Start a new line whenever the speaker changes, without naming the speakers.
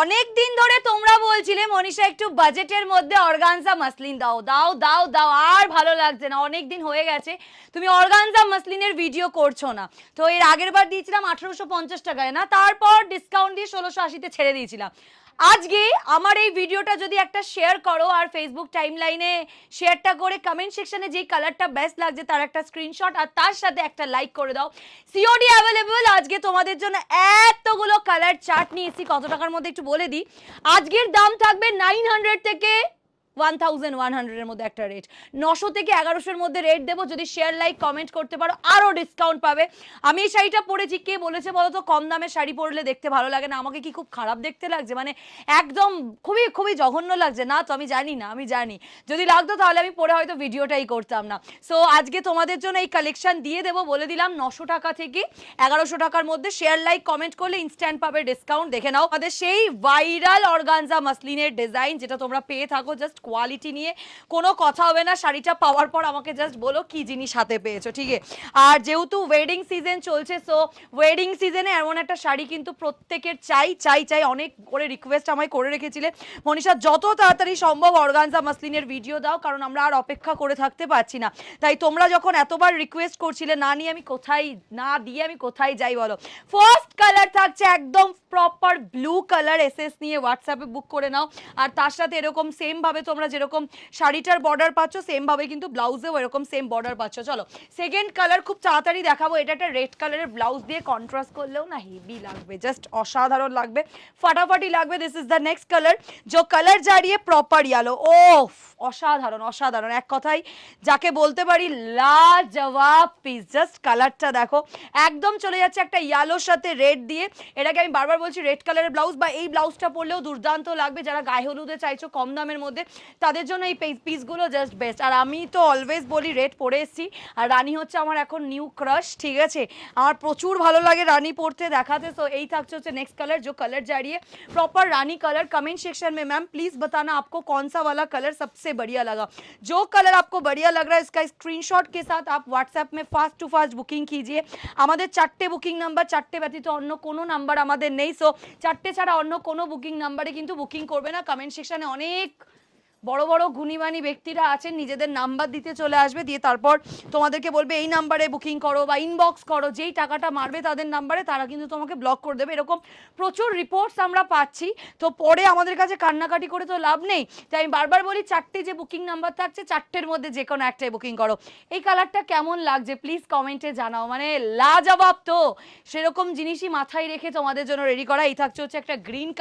অনেক দিন ধরে তোমরা বলছিলে, মনীষা, একটু বাজেটের মধ্যে অর্গানজা মাসলিন দাও দাও দাও দাও, আর ভালো লাগছে না, অনেক দিন হয়ে গেছে, তুমি অর্গানজা মাসলিনের ভিডিও করছ না। তো এর আগের বার দিয়েছিলাম আঠারোশো পঞ্চাশ টাকায় না, তারপর ডিসকাউন্ট দিয়ে ষোলোশো আশিতে ছেড়ে দিয়েছিলাম। আজকে আমার এই ভিডিওটা যদি একটা শেয়ার করো আর ফেসবুক টাইমলাইনে শেয়ারটা করে কমেন্ট সেকশনে যে কালারটা বেস্ট লাগছে, তার একটা স্ক্রিনশট আর তার সাথে একটা লাইক করে দাও। সিওডি অ্যাভেলেবল আজকে তোমাদের জন্য এতগুলো কালার চার্ট নিয়ে এসেছি। কত টাকার মধ্যে একটু বলে দিই। আজকের দাম থাকবে নাইন হান্ড্রেড থেকে ওয়ান থাউজেন্ড ওয়ান হান্ড্রেডের মধ্যে একটা রেট নশো থেকে এগারোশোর মধ্যে রেট দেবো। যদি শেয়ার লাইক কমেন্ট করতে পারো আরও ডিসকাউন্ট পাবে। আমি এই শাড়িটা পরেছি, কে বলেছে বলো তো কম দামে শাড়ি পরলে দেখতে ভালো লাগে না। আমাকে কি খুব খারাপ দেখতে লাগছে? মানে একদম খুবই খুবই জঘন্য লাগছে। না, তো আমি জানি না, আমি জানি। যদি লাগতো তাহলে আমি পরে হয়তো ভিডিওটাই করতাম না। সো আজকে তোমাদের জন্য এই কালেকশন দিয়ে দেবো। বলে দিলাম, নশো টাকা থেকে এগারোশো টাকার মধ্যে শেয়ার লাইক কমেন্ট করলে ইনস্ট্যান্ট পাবে ডিসকাউন্ট দেখে নাও। আমাদের সেই ভাইরাল অর্গানজা মাসলিনের ডিজাইন যেটা তোমরা পেয়ে থাকো জাস্ট কোয়ালিটি নিয়ে কোনো কথা হবে না। শাড়িটা পাওয়ার পর আমাকে জাস্ট বলো কি জিনিস হাতে পেয়েছ, ঠিক আছে? আর যেহেতু ওয়েডিং সিজন চলছে সো ওয়েডিং সিজনে এমন একটা শাড়ি কিন্তু প্রত্যেকের চাই চাই চাই অনেক করে রিকোয়েস্ট আমায় করে রেখেছিলে। মনীষা, যত তাড়াতাড়ি সম্ভব অর্গানজা মাসলিনের ভিডিও দাও, কারণ আমরা আর অপেক্ষা করে থাকতে পারছি না। তাই তোমরা যখন এতবার রিকোয়েস্ট করছিলে, না নিয়ে আমি কোথায়, না দিয়ে আমি কোথায় যাই বলো। ফার্স্ট কালার থাকছে একদম প্রপার ব্লু কালার এসএস নিয়ে হোয়াটসঅ্যাপে বুক করে নাও আর তার সাথে এরকম সেম ভাবে তোমরা যেরকম শাড়িটার বর্ডার পাচ্ছ সেম ভাবে কিন্তু ব্লাউজেও এরকম সেম বর্ডার পাচ্ছ চলো সেকেন্ড কালার খুব তাড়াতাড়ি দেখাবো এটা একটা রেড কালারের ব্লাউজ দিয়ে কন্ট্রাস্ট করলেও না হেভি লাগবে জাস্ট অসাধারণ লাগবে ফাটাফাটি লাগবে this is the next colour जो कलर जा रही है प्रॉपर येलो ও অসাধারণ অসাধারণ এক কথাই যাকে বলতে পারি লাজবাব পিস জাস্ট কালারটা দেখো একদম চলে যাচ্ছে একটা ইয়ালোর সাথে রেড দিয়ে এটাকে আমি বারবার বলছি রেড কালারের ব্লাউজ বা এই ব্লাউজটা পরলেও দুর্দান্ত লাগবে যারা গায়ে হলুদে চাইছো কম দামের মধ্যে তাদের জন্য এই পিসগুলো জাস্ট বেস্ট আর আমি তো অলওয়েজ বলি রেড পরে এসেছি আর রানী হচ্ছে আমার এখন নিউ ক্রাশ ঠিক আছে আমার প্রচুর ভালো লাগে রানী পরতে দেখাতে তো এই থাকছে হচ্ছে नेक्स्ट कलर जो कलर जा रही है प्रॉपर रानी कलर कमेंट सेक्शन में मैम प्लीज बताना आपको कौन सा वाला कलर सबसे बढ़िया लगा जो कलर आपको बढ़िया लग रहा है इसका स्क्रीनशॉट के साथ आप व्हाट्सएप में फास्ट टू फास्ट বুকিং कीजिए আমাদের চারটে বুকিং নাম্বার চারটে ব্যতীত অন্য কোনো নাম্বার আমাদের নেই সো চারটে ছাড়া অন্য কোনো বুকিং নাম্বারে কিন্তু বুকিং করবে না কমেন্ট সেকশনে অনেক বড় বড় গুণীমানী ব্যক্তিরা আছেন, নিজেদের নাম্বার দিতে চলে আসবে, দিয়ে তারপর তোমাদেরকে বলবে, এই নাম্বারে বুকিং করো বা ইনবক্স করো, যেই টাকাটা মারবে তাদের নাম্বারে, তারা কিন্তু তোমাকে ব্লক করে দেবে। এরকম প্রচুর রিপোর্টস আমরা পাচ্ছি। তো পরে আমাদের কাছে কান্নাকাটি করে তো লাভ নেই। তাই আমি বারবার বলি, চারটে যে বুকিং নাম্বার থাকছে, চারটের মধ্যে যে কোনো একটাই বুকিং করো। এই কালারটা কেমন লাগছে? প্লিজ কমেন্টে জানাও। মানে লাজবাব তো! সেরকম জিনিসই মাথায় রেখে তোমাদের জন্য রেডি করা। এই থাকছে হচ্ছে একটা গ্রিন কালার